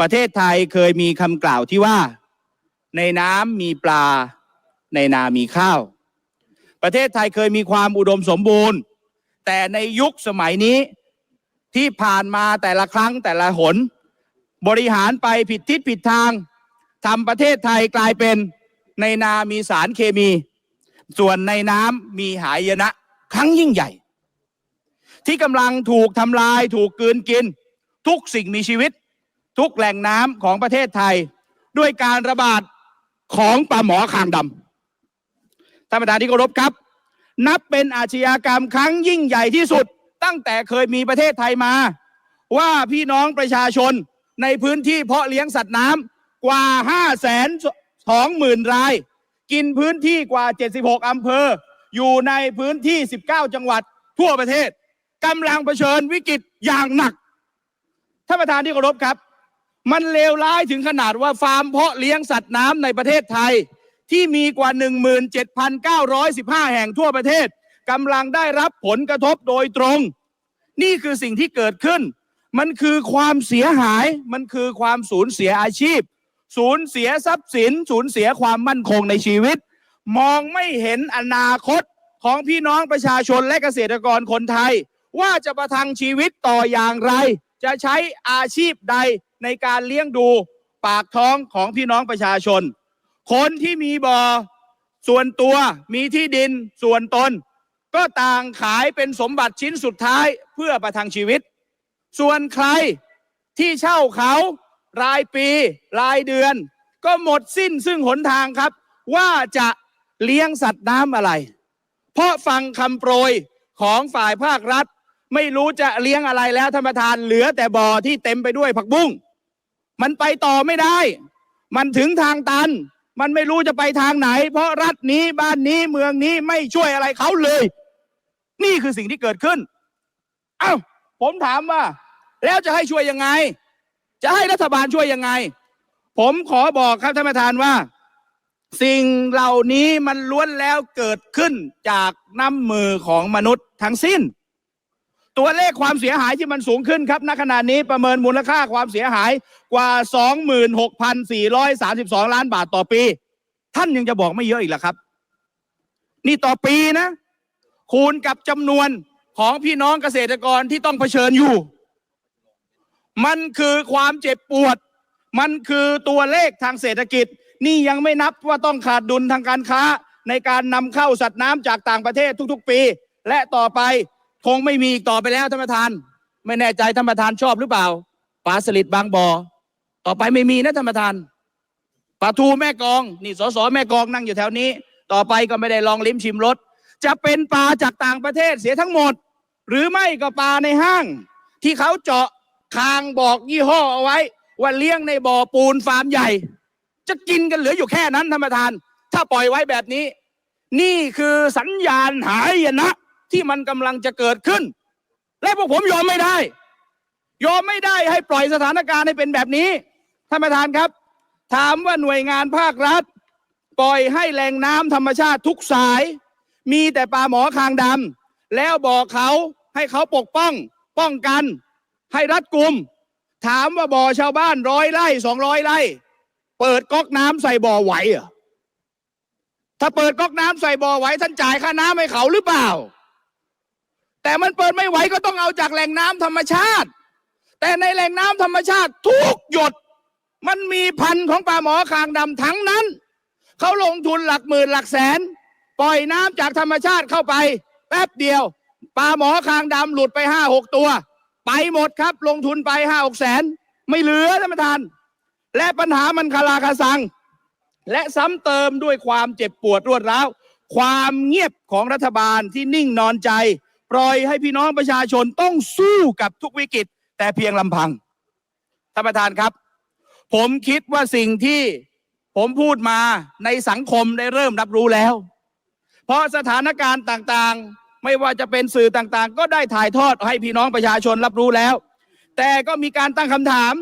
ประเทศไทยเคยมีคำกล่าวที่ว่า ในน้ำมีปลา ในนามีข้าว ประเทศไทยเคยมีความอุดมสมบูรณ์ แต่ในยุคสมัยนี้ที่ผ่านมาแต่ละครั้งแต่ละหน บริหารไปผิดทิศผิดทางทำประเทศไทยกลายเป็นในนามีสารเคมี ส่วนในน้ำมีหายนะ ครั้งยิ่งใหญ่ ที่กำลังถูกทำลายถูกกืนกิน ทุกสิ่งมีชีวิต ทุกแหล่งน้ำของประเทศไทย ด้วยการระบาดของปลาหมอคางดำท่านประธานที่เคารพครับ นับเป็นอาชญากรรมครั้งยิ่งใหญ่ที่สุด ตั้งแต่เคยมีประเทศไทยมา ว่าพี่น้องประชาชนในพื้นที่เพาะเลี้ยงสัตว์น้ำกว่า 5 2 0 0 0 0 ราย กินพื้นที่กว่า 76 อำเภอ อยู่ในพื้นที่ 19 จังหวัดทั่วประเทศกำลังเผชิญวิกฤตอย่างหนักท่านประธานที่เคารพครับ มันเลวร้ายถึงขนาดว่าฟาร์มเพาะเลี้ยงสัตว์น้ำในประเทศไทย ที่มีกว่า 17,915 แห่งทั่วประเทศกำลังได้รับผลกระทบโดยตรง นี่คือสิ่งที่เกิดขึ้น มันคือความเสียหาย มันคือความสูญเสียอาชีพ สูญเสียทรัพย์สิน สูญเสียความมั่นคงในชีวิต มองไม่เห็นอนาคตของพี่น้องประชาชนและเกษตรกรคนไทย ว่าจะประทังชีวิตต่ออย่างไร จะใช้อาชีพใด ในการเลี้ยงดูปากท้องของพี่น้องประชาชน คนที่มีบ่อส่วนตัวมีที่ดินส่วนตน ก็ต่างขายเป็นสมบัติชิ้นสุดท้ายเพื่อประทังชีวิต ส่วนใครที่เช่าเขารายปีรายเดือน ก็หมดสิ้นซึ่งหนทางครับ ว่าจะเลี้ยงสัตว์น้ำอะไร เพราะฟังคำโปรยของฝ่ายภาครัฐ ไม่รู้จะเลี้ยงอะไรแล้วท่านประธานเหลือแต่บ่อที่เต็มไปด้วยผักบุ้ง มันไปต่อไม่ได้ มันถึงทางตัน มันไม่รู้จะไปทางไหน เพราะรัฐนี้บ้านนี้เมืองนี้ไม่ช่วยอะไรเขาเลย นี่คือสิ่งที่เกิดขึ้น เอ้าผมถามว่า แล้วจะให้ช่วยยังไง จะให้รัฐบาลช่วยยังไง ผมขอบอกครับท่านประธานว่า สิ่งเหล่านี้มันล้วนแล้วเกิดขึ้นจากน้ำมือของมนุษย์ทั้งสิ้น ตัวเลขความเสียหายที่มันสูงขึ้นครับ ณ ขณะนี้ประเมินมูลค่าความเสียหายกว่า 26,432 ล้านบาทต่อปี ท่านยังจะบอกไม่เยอะอีกหรอครับ นี่ต่อปีนะ คูณกับจำนวนของพี่น้องเกษตรกรที่ต้องเผชิญอยู่ มันคือความเจ็บปวด มันคือตัวเลขทางเศรษฐกิจ นี่ยังไม่นับว่าต้องขาดดุลทางการค้า ในการนำเข้าสัตว์น้ำจากต่างประเทศทุก ๆ ปี และต่อไป คงไม่มีอีกต่อไปแล้วท่านประธาน ไม่แน่ใจท่านประธานชอบหรือเปล่าปลาสลิดบางบ่อต่อไปไม่มีนะท่านประธานปลาทูแม่กอง นี่สสแม่กองนั่งอยู่แถวนี้ ต่อไปก็ไม่ได้ลองลิ้มชิมรสจะเป็นปลาจากต่างประเทศเสียทั้งหมด หรือไม่ก็ปลาในห้าง ที่เขาเจาะคางบอกยี่ห้อเอาไว้ ว่าเลี้ยงในบ่อปูนฟาร์มใหญ่ จะกินกันเหลืออยู่แค่นั้นท่านประธาน ถ้าปล่อยไว้แบบนี้ นี่คือสัญญาณหายนะ ที่มันกำลังจะเกิดขึ้น และพวกผมยอมไม่ได้ ยอมไม่ได้ให้ปล่อยสถานการณ์ให้เป็นแบบนี้ท่านประธานครับ ถามว่าหน่วยงานภาครัฐ ปล่อยให้แหล่งน้ำธรรมชาติทุกสาย มีแต่ปลาหมอคางดำแล้วบอกเขาให้เขาปกป้อง ป้องกัน ให้รัดกุมถามว่าบ่อชาวบ้านร้อยไร่สองร้อยไร่ เปิดก๊อกน้ำใส่บ่อไหวเหรอถ้าเปิดก๊อกน้ำใส่บ่อไหวท่านจ่ายค่าน้ำให้เขาหรือเปล่า แต่มันเปิดไม่ไหวก็ต้องเอาจากแหล่งน้ำธรรมชาติ แต่ในแหล่งน้ำธรรมชาติทุกหยด มันมีพันของปลาหมอคางดำทั้งนั้น เขาลงทุนหลักหมื่นหลักแสน ปล่อยน้ำจากธรรมชาติเข้าไป แป๊บเดียวปลาหมอคางดำหลุดไปห้าหกตัว ไปหมดครับ ลงทุนไปห้าหกแสน ไม่เหลือท่านประธาน และปัญหามันคาราคาซัง และซ้ำเติมด้วยความเจ็บปวดรวดร้าวความเงียบของรัฐบาลที่นิ่งนอนใจ ปล่อยให้พี่น้องประชาชนต้องสู้กับทุกวิกฤตแต่เพียงลำพังท่านประธานครับ ผมคิดว่าสิ่งที่ผมพูดมาในสังคมได้เริ่มรับรู้แล้ว เพราะสถานการณ์ต่างๆ ไม่ว่าจะเป็นสื่อต่างๆ ก็ได้ถ่ายทอดให้พี่น้องประชาชนรับรู้แล้ว แต่ก็มีการตั้งคำถาม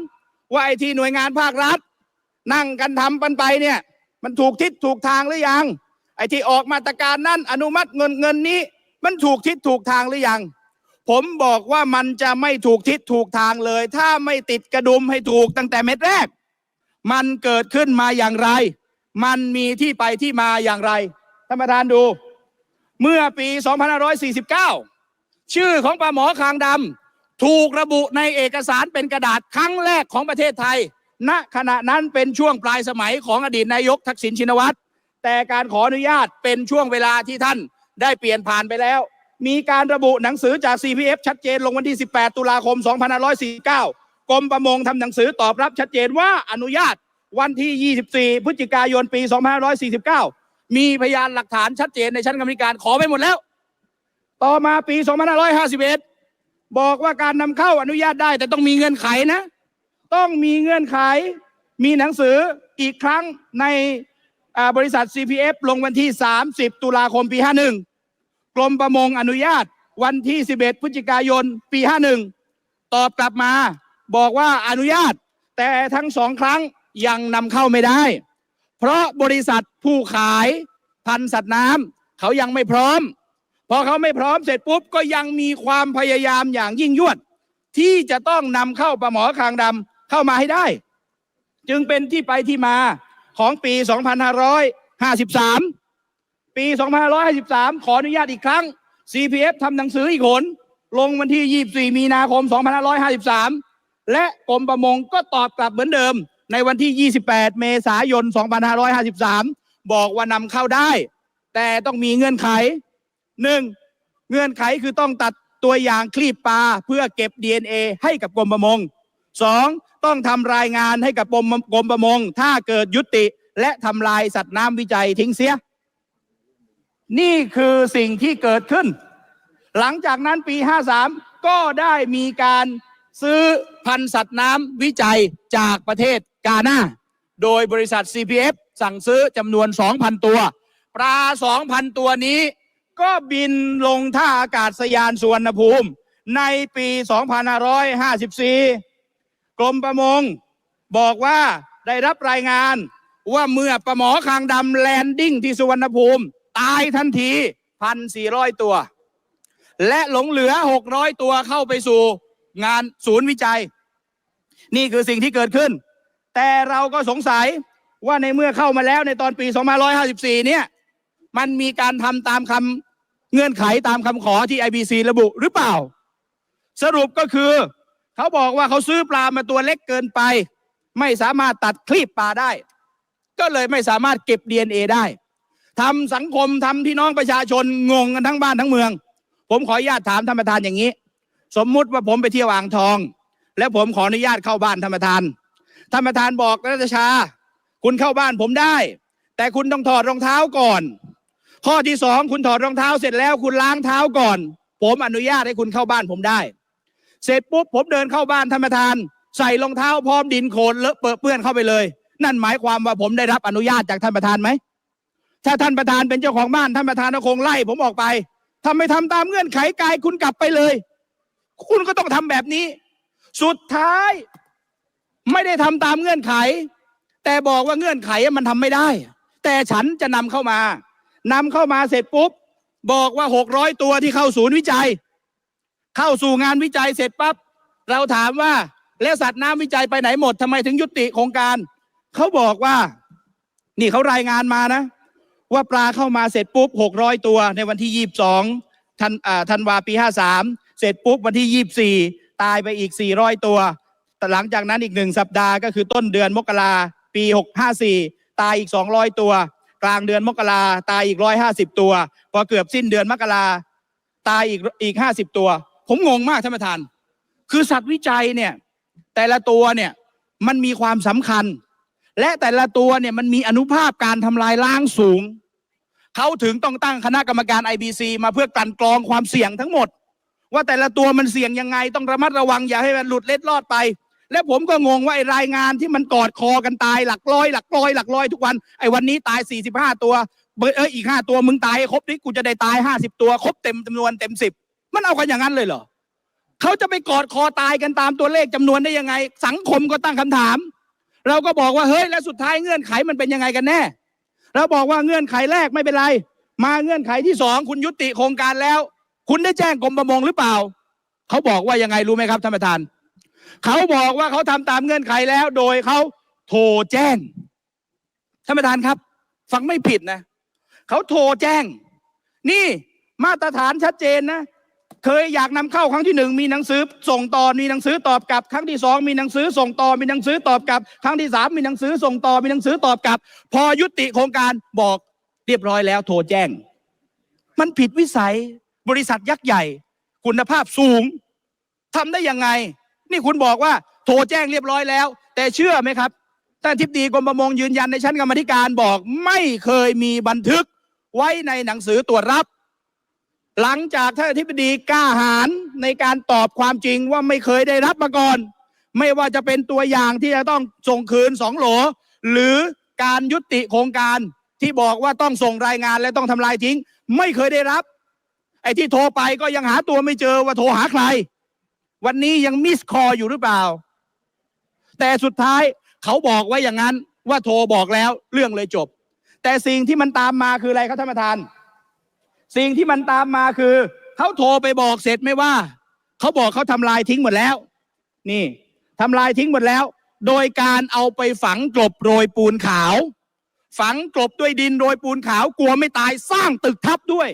ว่าไอ้ที่หน่วยงานภาครัฐ นั่งกันทำปันไปเนี่ย มันถูกทิศถูกทางหรือยัง ไอ้ที่ออกมาตรการนั้นอนุมัติเงินเงินนี้ มันถูกทิศถูกทางหรือยัง ผมบอกว่ามันจะไม่ถูกทิศถูกทางเลย ถ้าไม่ติดกระดุมให้ถูกตั้งแต่เม็ดแรก มันเกิดขึ้นมาอย่างไร มันมีที่ไปที่มาอย่างไรท่านประธานดู เมื่อปี 2549 ชื่อของปลาหมอคางดำถูกระบุในเอกสารเป็นกระดาษครั้งแรกของประเทศไทยณขณะนั้นเป็นช่วงปลายสมัยของอดีตนายกทักษิณชินวัตรแต่การขออนุญาตเป็นช่วงเวลาที่ท่าน ได้เปลี่ยนผ่านไปแล้ว มีการระบุหนังสือจาก CPF ชัดเจนลงวันที่ 18 ตุลาคม 2549 กรมประมงทำหนังสือตอบรับชัดเจนว่าอนุญาตวันที่ 24 พฤศจิกายนปี 2549 มีพยานหลักฐานชัดเจนในชั้นกรรมการขอไปหมดแล้ว ต่อมาปี 2551 บอกว่าการนำเข้าอนุญาตได้ แต่ต้องมีเงื่อนไขนะ ต้องมีเงื่อนไข มีหนังสืออีกครั้งใน บริษัท CPF ลงวันที่ 30 ตุลาคมปี 51 กรมประมงอนุญาตวันที่ 11 พฤศจิกายน ปี 51 ตอบกลับมาบอกว่าอนุญาต แต่ทั้งสองครั้งยังนำเข้าไม่ได้ เพราะบริษัทผู้ขายพันสัตว์น้ำเขายังไม่พร้อม พอเขาไม่พร้อมเสร็จปุ๊บก็ยังมีความพยายามอย่างยิ่งยวด ที่จะต้องนำเข้าปลาหมอคางดำเข้ามาให้ได้ จึงเป็นที่ไปที่มา ของปี 2553 ปี 2553 ขออนุญาตอีกครั้ง CPF ทำหนังสืออีกหน ลงวันที่ 24 มีนาคม 2553 และกรมประมงก็ตอบกลับเหมือนเดิม ในวันที่ 28 เมษายน 2553 บอกว่านำเข้าได้ แต่ต้องมีเงื่อนไขหนึ่งเงื่อนไขคือต้องตัดตัวอย่างคลีบปลาเพื่อเก็บ DNA ให้กับกรมประมงสอง ต้องทำรายงานให้กับกรมกรมประมง ถ้าเกิดยุติ และทำลายสัตว์น้ำวิจัยทิ้งเสีย นี่คือสิ่งที่เกิดขึ้น หลังจากนั้นปี 53 ก็ได้มีการซื้อพันธุ์สัตว์น้ำวิจัยจากประเทศกาหน้า โดยบริษัท CPF สั่งซื้อจำนวน 2,000 ตัว ปลา 2,000 ตัวนี้ ก็บินลงท่าอากาศยานสุวรรณภูมิ ในปี 2554 กรมประมง บอกว่าได้รับรายงานว่าเมื่อปลาหมอคางดำแลนดิ้งที่สุวรรณภูมิ ตายทันที1,400ตัว และหลงเหลือ600ตัวเข้าไปสู่งานศูนย์วิจัย นี่คือสิ่งที่เกิดขึ้น แต่เราก็สงสัยว่าในเมื่อเข้ามาแล้วในตอนปี 2554 เนี่ย มันมีการทำตามคำเงื่อนไขตามคำขอที่ IBC ระบุหรือเปล่า สรุปก็คือ เขาบอกว่าเขาซื้อปลามาตัวเล็กเกินไป ไม่สามารถตัดคลีบปลาได้ ก็เลยไม่สามารถเก็บ DNA ได้ทำสังคมทำพี่น้องประชาชนงงกันทั้งบ้านทั้งเมือง ผมขออนุญาตถามท่านประธานอย่างนี้ สมมุติว่าผมไปเที่ยวอ่างทอง แล้วผมขออนุญาตเข้าบ้านท่านประธานท่านประธานบอกรัชชา คุณเข้าบ้านผมได้ แต่คุณต้องถอดรองเท้าก่อน ข้อที่สองคุณถอดรองเท้าเสร็จแล้ว คุณล้างเท้าก่อน ผมอนุญาตให้คุณเข้าบ้านผมได้ เสร็จปุ๊บผมเดินเข้าบ้านท่านประธาน ใส่รองเท้าพร้อมดินโคลนเลอะเปอะเปื้อนเข้าไปเลย นั่นหมายความว่าผมได้รับอนุญาตจากท่านประธานไหมถ้าท่านประธานเป็นเจ้าของบ้านท่านประธานก็คงไล่ผมออกไปถ้าไม่ทำตามเงื่อนไขกายคุณกลับไปเลย คุณก็ต้องทำแบบนี้ สุดท้าย ไม่ได้ทำตามเงื่อนไข แต่บอกว่าเงื่อนไขมันทำไม่ได้ แต่ฉันจะนำเข้ามานำเข้ามาเสร็จปุ๊บ บอกว่าหกร้อยตัวที่เข้าศูนย์วิจัย เข้าสู่งานวิจัยเสร็จปั๊บเราถามว่า แล้วสัตว์น้ำวิจัยไปไหนหมดทำไมถึงยุติโครงการเขาบอกว่า นี่เขารายงานมานะ ว่าปลาเข้ามาเสร็จปุ๊บหกร้อยตัว ในวันที่ยี่สิบสองธันอ่าธันวาปีห้าสามเสร็จปุ๊บวันที่ยี่สิบสี่ตายไปอีกสี่ร้อยตัวแต่หลังจากนั้นอีกหนึ่งสัปดาห์ก็คือต้นเดือนมกราปีหกห้าสี่ตายอีกสองร้อยตัว กลางเดือนมกราตายอีกร้อยห้าสิบตัว พอเกือบสิ้นเดือนมกราตายอีกอีกห้าสิบตัว ผมงงมากท่านประธาน คือสัตว์วิจัยเนี่ย แต่ละตัวเนี่ยมันมีความสำคัญ และแต่ละตัวเนี่ยมันมีอนุภาพการทำลายล้างสูง เขาถึงต้องตั้งคณะกรรมการ IBC มาเพื่อกันกรองความเสี่ยงทั้งหมด ว่าแต่ละตัวมันเสี่ยงยังไงต้องระมัดระวังอย่าให้มันหลุดเล็ดลอดไป และผมก็งงว่าไอ้รายงานที่มันกอดคอกันตายหลักร้อยหลักร้อยหลักร้อยทุกวันไอ้วันนี้ตาย 45 ตัวเอร์เอออีก 5 ตัวมึงตายครบนี่กูจะได้ตาย 50 ตัวครบเต็มจำนวนเต็ม10 มันเอากันอย่างนั้นเลยเหรอเขาจะไปกอดคอตายกันตามตัวเลขจำนวนได้ยังไง สังคมก็ตั้งคำถาม เราก็บอกว่าเฮ้ยแล้วสุดท้ายเงื่อนไขมันเป็นยังไงกันแน่เราบอกว่าเงื่อนไขแรกไม่เป็นไร มาเงื่อนไขที่สองคุณยุติโครงการแล้ว คุณได้แจ้งกรมประมงหรือเปล่าเขาบอกว่ายังไงรู้ไหมครับท่านประธานเขาบอกว่าเขาทำตามเงื่อนไขแล้ว โดยเขาโทรแจ้งท่านประธานครับ ฟังไม่ผิดนะเขาโทรแจ้ง นี่มาตรฐานชัดเจนนะ เคยอยากนำเข้าครั้งที่หนึ่งมีหนังสือส่งต่อมีหนังสือตอบกลับ ครั้งที่สองมีหนังสือส่งต่อมีหนังสือตอบกลับ ครั้งที่สามมีหนังสือส่งต่อมีหนังสือตอบกลับ พอยุติโครงการบอกเรียบร้อยแล้วโทรแจ้ง มันผิดวิสัยบริษัทยักษ์ใหญ่ คุณภาพสูงทำได้ยังไง นี่คุณบอกว่าโทรแจ้งเรียบร้อยแล้ว แต่เชื่อไหมครับท่านทิบดีกรมประมงยืนยันในชั้นกรรมธิการบอกไม่เคยมีบันทึกไว้ในหนังสือตรวจรับ หลังจากท่านอธิบดีกล้าหาญในการตอบความจริงว่าไม่เคยได้รับมาก่อน ไม่ว่าจะเป็นตัวอย่างที่จะต้องส่งคืนสองโหล หรือการยุติโครงการที่บอกว่าต้องส่งรายงานและต้องทำลายทิ้ง ไม่เคยได้รับ ไอ้ที่โทรไปก็ยังหาตัวไม่เจอว่าโทรหาใคร วันนี้ยังมิสคออยู่หรือเปล่า แต่สุดท้ายเขาบอกไว้อย่างนั้นว่าโทรบอกแล้วเรื่องเลยจบ แต่สิ่งที่มันตามมาคืออะไรครับท่านประธาน สิ่งที่มันตามมาคือ เขาโทรไปบอกเสร็จไม่ว่า เขาบอกเขาทำลายทิ้งหมดแล้ว นี่ทำลายทิ้งหมดแล้ว โดยการเอาไปฝังกลบโรยปูนขาว ฝังกลบด้วยดินโรยปูนขาวกลัวไม่ตายสร้างตึกทับด้วย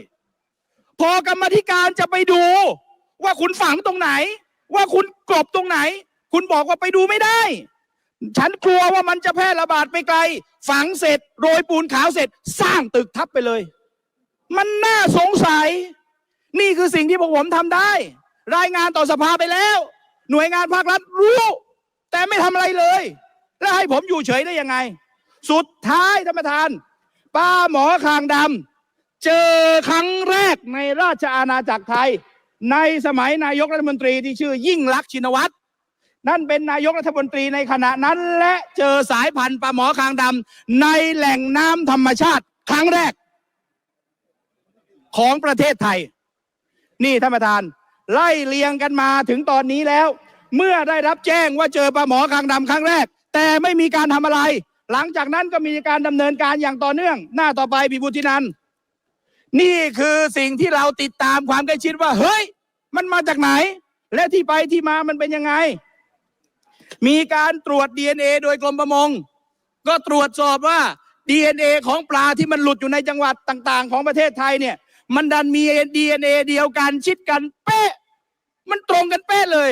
พอกรรมธิการจะไปดู ว่าคุณฝังตรงไหน ว่าคุณกลบตรงไหน คุณบอกว่าไปดูไม่ได้ ฉันกลัวว่ามันจะแพร่ระบาดไปไกล ฝังเสร็จโรยปูนขาวเสร็จ สร้างตึกทับไปเลย มันน่าสงสัย นี่คือสิ่งที่พวกผมทำได้ รายงานต่อสภาไปแล้ว หน่วยงานภาครัฐรู้ แต่ไม่ทำอะไรเลย แล้วให้ผมอยู่เฉยได้ยังไง สุดท้ายท่านประธาน ป้าหมอคางดำเจอครั้งแรกในราชอาณาจักรไทย ในสมัยนายกรัฐมนตรีที่ชื่อยิ่งลักษณ์ชินวัตรนั่นเป็นนายกรัฐมนตรีในขณะนั้น และเจอสายพันธุ์ปลาหมอคางดำในแหล่งน้ำธรรมชาติครั้งแรก ของประเทศไทย นี่ท่านประธาน ไล่เลียงกันมาถึงตอนนี้แล้ว เมื่อได้รับแจ้งว่าเจอปลาหมอคางดำครั้งแรก แต่ไม่มีการทำอะไร หลังจากนั้นก็มีการดำเนินการอย่างต่อเนื่อง หน้าต่อไปปีบุตินันนี่คือสิ่งที่เราติดตามความใกล้ชิดว่า เฮ้ย มันมาจากไหน และที่ไปที่มามันเป็นยังไง มีการตรวจ DNA โดยกรมประมง ก็ตรวจสอบว่า DNA ของปลาที่มันหลุดอยู่ในจังหวัดต่าง ๆ ของประเทศไทยเนี่ย มันดันมี DNA เดียวกันชิดกันเป๊ะ มันตรงกันเป๊ะเลย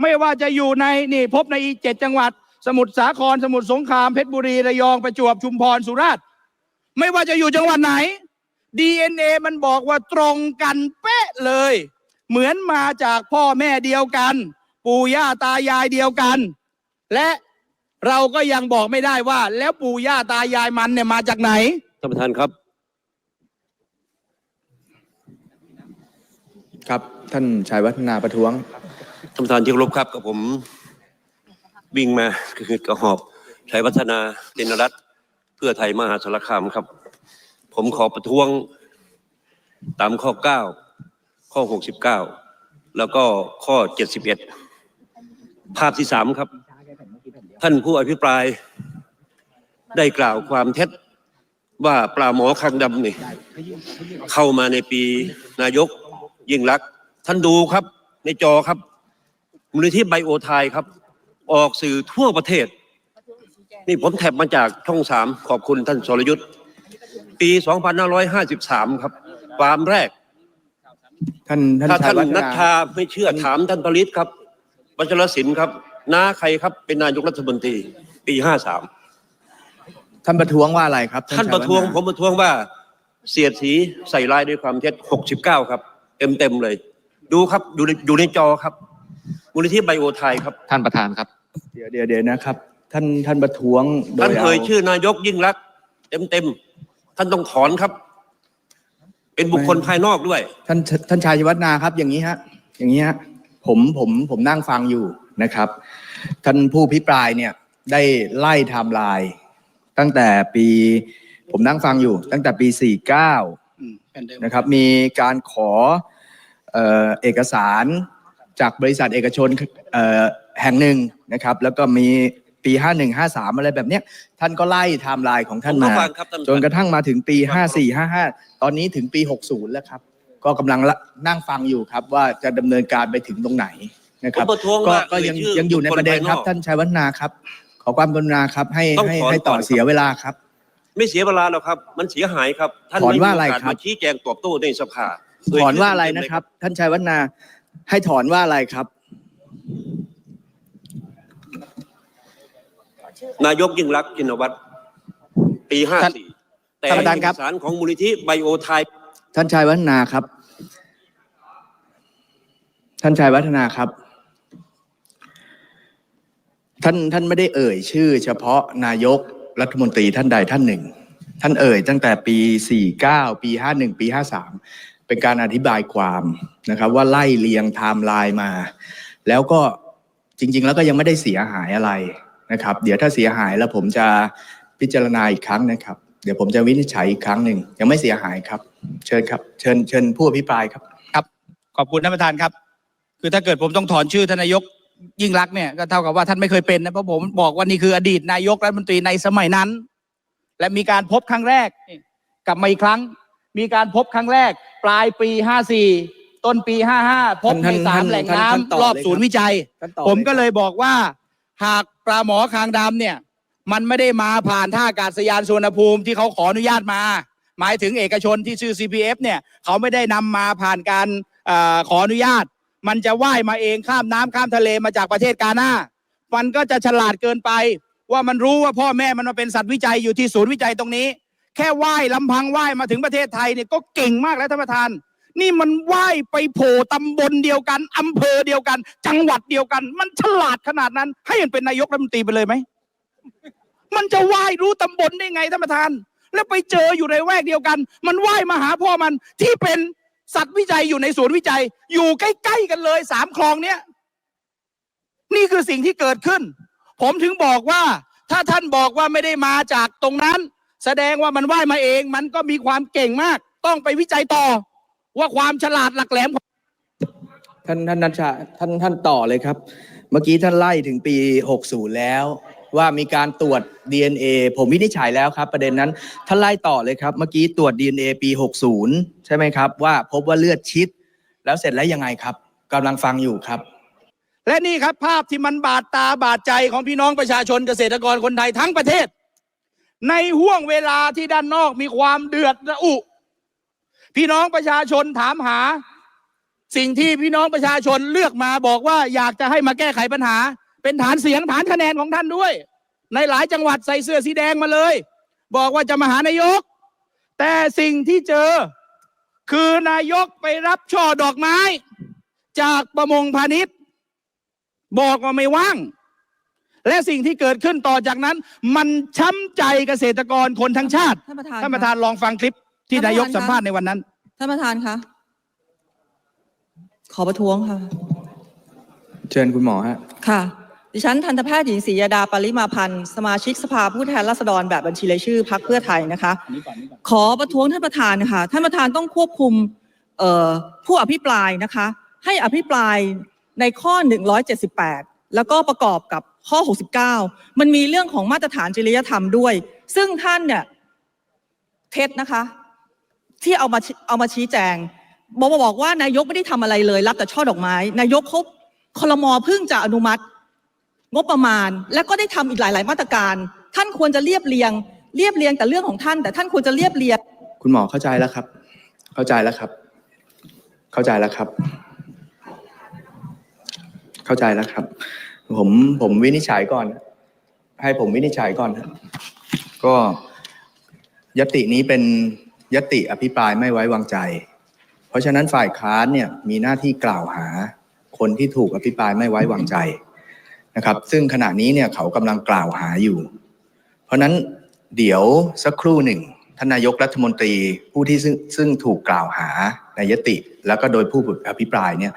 ไม่ว่าจะอยู่ในนี่พบในอีเจ็ดจังหวัด สมุทรสาครสมุทรสงครามเพชรบุรีระยองประจวบชุมพรสุราษฎร์ไม่ว่าจะอยู่จังหวัดไหน DNA มันบอกว่าตรงกันเป๊ะเลย เหมือนมาจากพ่อแม่เดียวกัน ปู่ย่าตายายเดียวกัน และเราก็ยังบอกไม่ได้ว่า แล้วปู่ย่าตายายมันเนี่ยมาจากไหนท่านประธานครับ ครับ ท่านชัยวัฒนาประท้วงท่านประธานที่เคารพครับกับผมวิ่งมาคือกระหอบชัยวัฒนาเดนรัตเพื่อไทยมหาสารคามครับ ผมขอประท้วงตามข้อ 9 ข้อ 69 แล้วก็ข้อ 71 ภาพที่สามครับ ท่านผู้อภิปรายได้กล่าวความเท็จว่าปลาหมอคังดำนี่เข้ามาในปีนายก ยิ่งรักษณ์ท่านดูครับ ในจอครับมูลนิธิไบโอไทยครับ ออกสื่อทั่วประเทศ นี่ผมแท็บมาจากช่องสามขอบคุณท่านสรยุทธ์ปี 2553 ครับความแรก ท่านท่านถ้าชัท่ายนวัฒนันาทธาไม่เชื่อถามท่านปริศครับวัชรศิลป์ครับน้าใครครับเป็นนายกรัฐมนตรี ปี 53 ท่านประท้วงว่าอะไรครับ ท่านชัยประท้วงฒผมประท้วงว่าเสียดสีใส่ร้ายด้วยความเท็จ 69 ครับ เต็มเต็มๆเลย ดูครับดูในดูในจอครับมูลนิธิไบโอไทยครับ ท่านประธานครับ เดี๋ยวเดี๋ยวเดี๋ยวนะครับ ท่านท่านประท้วงโดท่านยเอ่ยเอาชื่อนายกยิ่งรักษณ์เต็มเต็มๆท่านต้องถอนครับ เป็นบุคคลภายนอกด้วย ท่านท่านชัยวัฒนาครับ อย่างนี้ฮะ อย่างนี้ฮะผมผมผมนั่งฟังอยู่นะครับ ท่านผู้พิปรายเนี่ยได้ไล่ไทม์ไลน์ตั้งแต่ปี ผมนั่งฟังอยู่ ตั้งแต่ปี 49 นะครับ มีการขอเอ่อเอกสารจากบริษัทเอกชนเอ่อแห่งหนึ่งนะครับ แล้วก็มีปี 51 53 อะไรแบบเนี้ยท่านก็ไล่ไทม์ไลน์ของท่านผมก็มา ฟังครับท่าน จนกระทั่งมาถึงปี 54 55 ตอนนี้ถึงปี 60 แล้วครับ ก็ก็กำลังละนั่งฟังอยู่ครับว่าจะดำเนินการไปถึงตรงไหนนะครับผมประท้วงก็ว่าก็ยังเอ่ยชื่อยังอยู่ในประเด็นครับคนภายนอกท่านชัยวัฒนาครับ ขอความกรุณาครับให้ต้องให้ถอนให้ต่อก่อนครับ เสียเวลาครับ ไม่เสียเวลาหรอกครับ มันเสียหายครับ ท่านถอนไม่มีว่าอะไรโอกาสครับ มาชี้แจงตอบโต้ในสภาถอนว่าอะไรนะครับ ท่านชัยวัฒนาให้ถอนว่าอะไรครับ นายกยิ่งรักษณ์ชินวัตรปีห้าท่านสี่แต่ท่านประธานครับ เอกสารของมูลนิธิไบโอไทย ท่านชัยวัฒนาครับ ท่านชัยวัฒนาครับ ท่านท่านไม่ได้เอ่ยชื่อ เฉพาะนายก รัฐมนตรีท่านใดท่านหนึ่ง ท่านเอ่ยตั้งแต่ปี 49 ปี 51 ปี 53 เป็นการอธิบายความนะครับ ว่าไล่เรียงไทม์ไลน์มา แล้วก็จริง ๆ แล้วก็ยังไม่ได้เสียหายอะไรนะครับ เดี๋ยวถ้าเสียหายแล้วผมจะพิจารณาอีกครั้งนะครับ เดี๋ยวผมจะวินิจฉัยอีกครั้งหนึ่งยังไม่เสียหายครับ เชิญครับ เชิญเชิญผู้อภิปรายครับ ขอบคุณท่านประธานครับ คือถ้าเกิดผมต้องถอนชื่อท่านนายก ยิ่งรักษณ์เนี่ยก็เท่ากับว่าท่านไม่เคยเป็นนะเพราะผมบอกว่านี่คืออดีตนายกรัฐมนตรีในสมัยนั้น และมีการพบครั้งแรกนี่กลับมาอีกครั้ง มีการพบครั้งแรก ปลายปี 54 ต้นปี 55 พบในท่านสามท่านแหล่งท่านท่านต่อน้ำรอบเลยศูนย์ครับวิจัย ผมก็เลยบอกว่า หากปลาหมอคางดำเนี่ย มันไม่ได้มาผ่านท่าอากาศยานสุวรรณภูมิที่เขาขออนุญาตมา หมายถึงเอกชนที่ชื่อ CPF เนี่ยเขาไม่ได้นำมาผ่านการเออขออนุญาต มันจะว่ายมาเองข้ามน้ำข้ามทะเลมาจากประเทศกาหน้า มันก็จะฉลาดเกินไป ว่ามันรู้ว่าพ่อแม่มันมาเป็นสัตว์วิจัยอยู่ที่ศูนย์วิจัยตรงนี้ แค่ว่ายลำพังว่ายมาถึงประเทศไทยเนี่ยก็เก่งมากแล้วท่านประธาน นี่มันว่ายไปโผล่ตำบลเดียวกันอำเภอเดียวกัน จังหวัดเดียวกัน มันฉลาดขนาดนั้น ให้มันเป็นนายกรัฐมนตรีไปเลยไหมมันจะว่ายรู้ตำบลได้ไงท่านประธาน แล้วไปเจออยู่ในแวกเดียวกัน มันว่ายมาหาพ่อมันที่เป็น สัตว์วิจัยอยู่ในศูนย์วิจัย อยู่ใกล้ๆกันเลยสามคลองเนี้ยนี่คือสิ่งที่เกิดขึ้น ผมถึงบอกว่า ถ้าท่านบอกว่าไม่ได้มาจากตรงนั้น แสดงว่ามันว่ายมาเอง มันก็มีความเก่งมาก ต้องไปวิจัยต่อ ว่าความฉลาดหลักแหลมของท่านท่านนัชชาท่านท่านต่อเลยครับ เมื่อกี้ท่านไล่ถึงปี 60 แล้ว ว่ามีการตรวจ DNA ผมวินิจฉัยแล้วครับ ประเด็นนั้นท่านไล่ต่อเลยครับ เมื่อกี้ตรวจ DNA ปี 60 ใช่ไหมครับ ว่าพบว่าเลือดชิด แล้วเสร็จแล้วยังไงครับกำลังฟังอยู่ครับ และนี่ครับภาพที่มันบาดตาบาดใจของพี่น้องประชาชนเกษตรกรคนไทยทั้งประเทศ ในห่วงเวลาที่ด้านนอกมีความเดือดระอุ พี่น้องประชาชนถามหา สิ่งที่พี่น้องประชาชนเลือกมาบอกว่าอยากจะให้มาแก้ไขปัญหา เป็นฐานเสียงฐานคะแนนของท่านด้วย ในหลายจังหวัดใส่เสื้อสีแดงมาเลย บอกว่าจะมาหานายก แต่สิ่งที่เจอคือนายกไปรับช่อดอกไม้ จากประมงพาณิชย์ บอกว่าไม่ว่าง และสิ่งที่เกิดขึ้นต่อจากนั้น มันช้ำใจเกษตรกรคนทั้งชาติท่านประธานท่านประคธานลองฟังคลิปที่นายกท่านประธานสัมภาษณ์ในวันนั้น ท่านประธานคะขอประท้วงค่ะ เชิญคุณหมอฮะ ค่ะ ดิฉันทันตแพทย์หญิงศรียดาปริมาพันธ์สมาชิกสภาผู้แทนราษฎรแบบบัญชีรายชื่อพักเพื่อไทยนะคะ ขอประท้วงท่านประธานนะคะท่านประธานต้องควบคุมเอ่อผู้อภิปรายนะคะ ให้อภิปรายในข้อ 178 แล้วก็ประกอบกับข้อ 69 มันมีเรื่องของมาตรฐานจริยธรรมด้วย ซึ่งท่านเนี่ยเท็จนะคะ ที่เอามาเอามาชี้แจงบอกมาบอกว่านายกไม่ได้ทำอะไรเลย รับแต่ช่อดอกไม้ นายกเขาคลมอเพิ่งจะอนุมัติ งบประมาณ และก็ได้ทำอีกหลาย ๆ มาตรการ ท่านควรจะเรียบเรียง เรียบเรียงแต่เรื่องของท่าน แต่ท่านควรจะเรียบเรียง คุณหมอเข้าใจแล้วครับ เข้าใจแล้วครับ เข้าใจแล้วครับ เข้าใจแล้วครับ ผมผมวินิจฉัยก่อน ให้ผมวินิจฉัยก่อนนะก็ยตินี้เป็นยติอภิปรายไม่ไว้วางใจ เพราะฉะนั้นฝ่ายค้านเนี่ยมีหน้าที่กล่าวหาคนที่ถูกอภิปรายไม่ไว้วางใจ นะครับ ซึ่งขณะนี้เนี่ยเขากำลังกล่าวหาอยู่ เพราะฉะนั้นเดี๋ยวสักครู่หนึ่งท่านนายกรัฐมนตรีผู้ที่ซึ่งซึ่งถูกกล่าวหาในยติ แล้วก็โดยผู้อภิปรายเนี่ย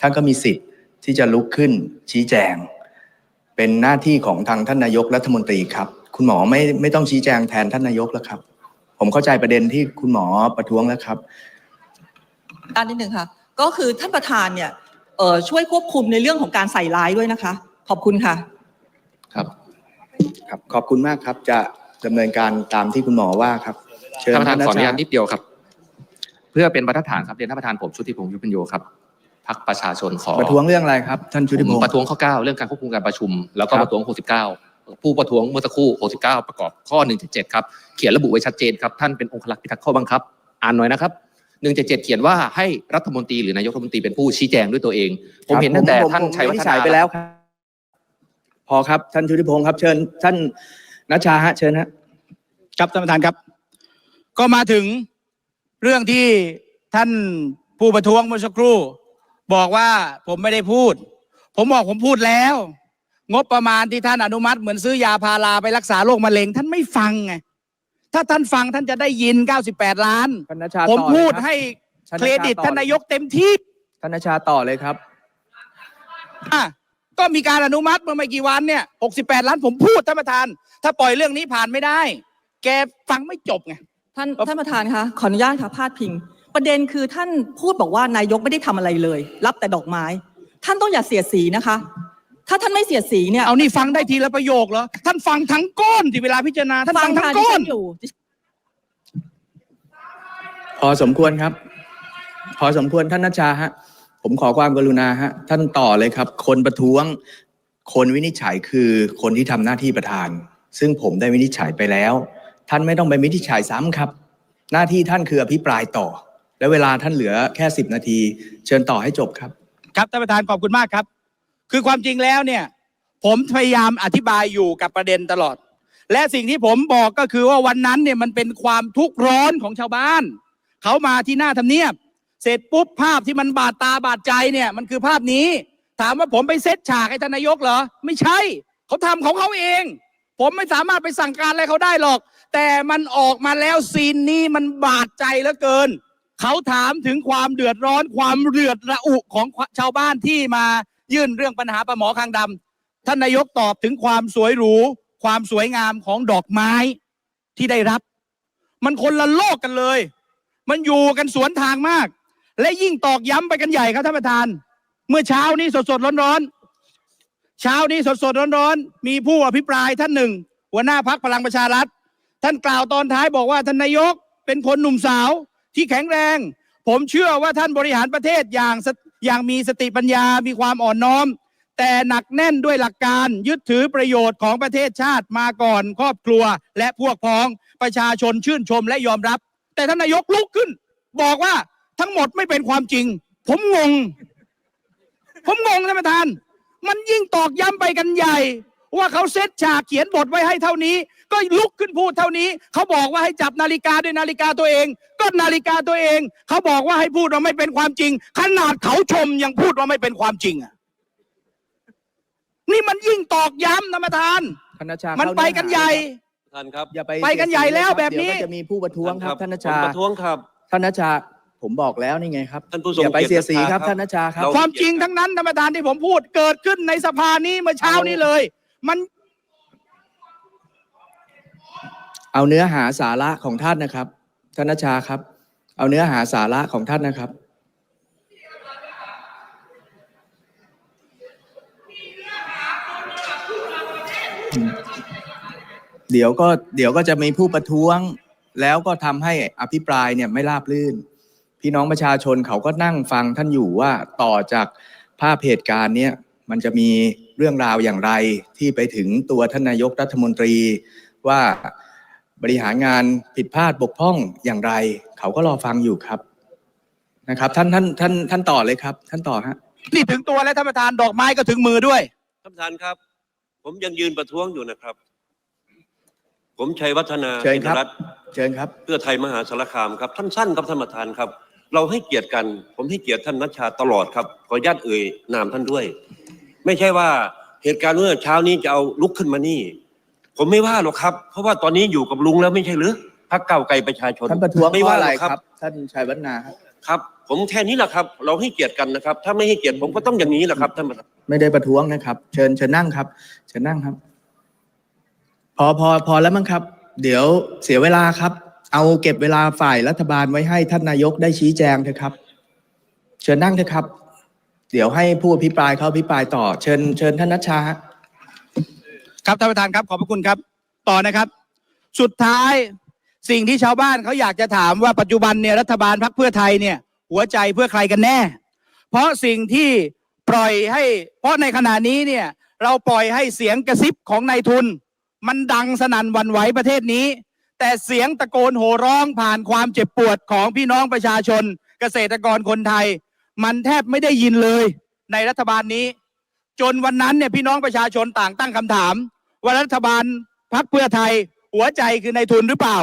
ท่านก็มีสิทธิ์ที่จะลุกขึ้นชี้แจง เป็นหน้าที่ของทางท่านนายกรัฐมนตรีครับ คุณหมอไม่ไม่ต้องชี้แจงแทนท่านนายกแล้วครับ ผมเข้าใจประเด็นที่คุณหมอประท้วงแล้วครับด้านนิดหนึ่งค่ะ ก็คือท่านประธานเนี่ยเอ่อช่วยควบคุมในเรื่องของการใส่ร้ายด้วยนะคะ ขอบคุณค่ะ ครับ ครับ ขอบคุณมากครับ จะดำเนินการตามที่คุณหมอว่าครับ เชิญท่านประธานขออนุญาตชนิดเดียวครับ เพื่อเป็นบรรทัดฐานครับเรียนท่านประธานผมชุติพงศ์ยุพัญโยครับพักประชาชนขอประท้วงเรื่องอะไรครับ ท่านชุติพผมงศ์ประท้วงข้อ 9 เรื่องการควบคุมการประชุม แล้วก็ครับประท้วง69 ผู้ประท้วงเมื่อสักครู่ 69 ประกอบข้อ 177 ครับ เขียนระบุไว้ชัดเจนครับ ท่านเป็นองครักษ์พิทักษ์ข้อบังคับ อ่านหน่อยนะครับ177 เขียนว่าให้รัฐมนตรีหรือ นายกรัฐมนตรีเป็นผู้ชี้แจงด้วยตัวเอง ผมเห็นตั้งแต่ผมท่านผมชัยวัวิฒนิจนาฉัยไปแล้วครับพ อครับ ท่านชุติพงศ์ครับ เชิญ ท่านนัชชาฮะเชิญฮะครับท่านประธานครับ ก็มาถึงเรื่องที่ท่านผู้ประท้วงเมื่อสักครู่ บอกว่าผมไม่ได้พูด ผมบอกผมพูดแล้ว งบประมาณที่ท่านอนุมัติเหมือนซื้อยาพาราไปรักษาโรคมะเร็ง ท่านไม่ฟังไงถ้าท่านฟังท่านจะได้ยิน 98 ล้าน ท่านนัชชาผมต่อเลยพูดครับ ให้ท่านเครดิตต่อ ท่านนายกเต็มที่ท่านนัชชาต่อเลยครับ อะ ก็มีการอนุมัติเมื่อไม่กี่วันเนี่ย68 ล้านผมพูดท่านประธาน ถ้าปล่อยเรื่องนี้ผ่านไม่ได้ แกฟังไม่จบไงท่านครับท่านประธานคะขออนุญาตค่ะพาดพิง ประเด็นคือท่านพูดบอกว่านายกไม่ได้ทำอะไรเลย รับแต่ดอกไม้ ท่านต้องอย่าเสียดสีนะคะ ถ้าท่านไม่เสียดสีเนี่ยเอานี่ฟังได้ทีละประโยคเหรอท่านฟังทั้งก้อนที่เวลาพิจารณาท่านฟังทั้งค่ะก้อนดิฉัอยู่พอสมควรครับ พอสมควรท่านนัชชาฮะ ผมขอความกรุณาฮะท่านต่อเลยครับ คนประท้วง คนวินิจฉัยคือคนที่ทำหน้าที่ประธาน ซึ่งผมได้วินิจฉัยไปแล้ว ท่านไม่ต้องไปวินิจฉัยซ้ำครับ หน้าที่ท่านคืออภิปรายต่อ และเวลาท่านเหลือแค่สิบนาที เชิญต่อให้จบครับ ครับท่านประธานขอบคุณมากครับ คือความจริงแล้วเนี่ย ผมพยายามอธิบายอยู่กับประเด็นตลอด และสิ่งที่ผมบอกก็คือว่าวันนั้นเนี่ยมันเป็นความทุกข์ร้อนของชาวบ้านเขามาที่หน้าทำเนียบ เสร็จปุ๊บภาพที่มันบาดตาบาดใจเนี่ยมันคือภาพนี้ ถามว่าผมไปเซตฉากให้ท่านนายกเหรอ ไม่ใช่ เขาทำของเขาเอง ผมไม่สามารถไปสั่งการอะไรเขาได้หรอก แต่มันออกมาแล้วซีนนี้มันบาดใจเหลือเกิน เขาถามถึงความเดือดร้อนความเดือดระอุของชาวบ้านที่มายื่นเรื่องปัญหาปลาหมอคางดำท่านนายกตอบถึงความสวยหรู ความสวยงามของดอกไม้ที่ได้รับ มันคนละโลกกันเลย มันอยู่กันสวนทางมาก และยิ่งตอกย้ำไปกันใหญ่ครับท่านประธาน เมื่อเช้านี้สดๆร้อนๆเช้านี้สดๆร้อนๆมีผู้อภิปรายท่านหนึ่ง หัวหน้าพักพลังประชารัฐ ท่านกล่าวตอนท้ายบอกว่าท่านนายกเป็นคนหนุ่มสาวที่แข็งแรง ผมเชื่อว่าท่านบริหารประเทศอย่างอย่างมีสติปัญญา มีความอ่อนน้อม แต่หนักแน่นด้วยหลักการยึดถือประโยชน์ของประเทศชาติมาก่อนครอบครัว และพวกพ้องประชาชนชื่นชมและยอมรับ แต่ท่านนายกลุกขึ้น บอกว่า ทั้งหมดไม่เป็นความจริง ผมงง ผมงงท่านประธาน มันยิ่งตอกย้ำไปกันใหญ่ ว่าเขาเซตฉากเขียนบทไว้ให้เท่านี้ ก็ลุกขึ้นพูดเท่านี้ เขาบอกว่าให้จับนาฬิกาด้วยนาฬิกาตัวเอง ก็นาฬิกาตัวเอง เขาบอกว่าให้พูดว่าไม่เป็นความจริง ขนาดเขาชมยังพูดว่าไม่เป็นความจริงอะนี่มันยิ่งตอกย้ำท่านประธานท่านนัชชามันเข้าไปเอกันหาใหญ่ครับท่านครับอย่าไปไปกันใหญ่แล้วแบบนี้ เดี๋ยวก็จะมีผู้ประท้วงครับท่านนัชผมชาประท้วงครับ ท่านนัชชา ผมบอกแล้วนี่ไงครับท่านผู้ทรงอย่าไปเกียรติเสียสีครับครับท่านนัชชาครับเราความจริงทั้งนั้นท่านประธานที่ผมพูดเกิดขึ้นในสภานี้เมื่อเช้านี้เลย มันเอาเนื้อหาสาระของท่านนะครับท่านนัชชาครับ เอาเนื้อหาสาระของท่านนะครับ เดี๋ยวก็เดี๋ยวก็จะมีผู้ประท้วง แล้วก็ทำให้อภิปรายเนี่ยไม่ราบรื่น พี่น้องประชาชนเขาก็นั่งฟังท่านอยู่ว่าต่อจากภาพเหตุการณ์เนี่ยมันจะมีเรื่องราวอย่างไรที่ไปถึงตัวท่านนายกรัฐมนตรี ว่าบริหารงานผิดพลาดบกพร่องอย่างไร เขาก็รอฟังอยู่ครับนะครับ ท่านท่านท่านท่านต่อเลยครับ ท่านต่อฮะนี่ถึงตัวแล้วท่านประธานดอกไม้ก็ถึงมือด้วยท่านประธานครับ ผมยังยืนประท้วงอยู่นะครับ ผมชัยวัฒนาเชิญครับอินทรัตน์เชิญครับ เพื่อไทยมหาสารคามครับ ท่านสั้นครับท่านประธานครับ เราให้เกียรติกัน ผมให้เกียรติท่านนัชชาตลอดครับ ขออนุญาตเอ่ยนามท่านด้วย ไม่ใช่ว่าเหตุการณ์เมื่อเช้านี้จะเอาลุกขึ้นมานี่ ผมไม่ว่าหรอกครับ เพราะว่าตอนนี้อยู่กับลุงแล้วไม่ใช่หรือพักเก้าวไกลประชาชนท่านประท้วงไม่เพราะว่าอะไรหรอกครับ ท่านชัยวัฒนาครับครับ ผมแค่นี้แหละครับ เราให้เกียรติกันนะครับ ถ้าไม่ให้เกียรติผมก็ต้องอย่างนี้แหละครับท่านประธานไม่ได้ประท้วงนะครับ เชิญเชิญนั่งครับ เชิญนั่งครับ พอพอพอแล้วมั้งครับ เดี๋ยวเสียเวลาครับ เอาเก็บเวลาฝ่ายรัฐบาลไว้ให้ท่านนายกได้ชี้แจงเถอะครับ เชิญนั่งเถอะครับ เดี๋ยวให้ผู้อภิปรายเขาอภิปรายต่อ เชิญเชิญท่านนัชชาครับท่านประธานครับขอบพระคุณครับ ต่อนะครับ สุดท้ายสิ่งที่ชาวบ้านเขาอยากจะถามว่าปัจจุบันเนี่ยรัฐบาลพรรคเพื่อไทยเนี่ย หัวใจเพื่อใครกันแน่ เพราะสิ่งที่ปล่อยให้ เพราะในขณะนี้เนี่ย เราปล่อยให้เสียงกระซิบของนายทุน มันดังสนั่นวันไหวประเทศนี้ แต่เสียงตะโกนโห่ร้องผ่านความเจ็บปวดของพี่น้องประชาชน เกษตรกรคนไทย มันแทบไม่ได้ยินเลยในรัฐบาลนี้ จนวันนั้นเนี่ยพี่น้องประชาชนต่างตั้งคำถาม ว่ารัฐบาลพักเพื่อไทยหัวใจคือในทุนหรือเปล่า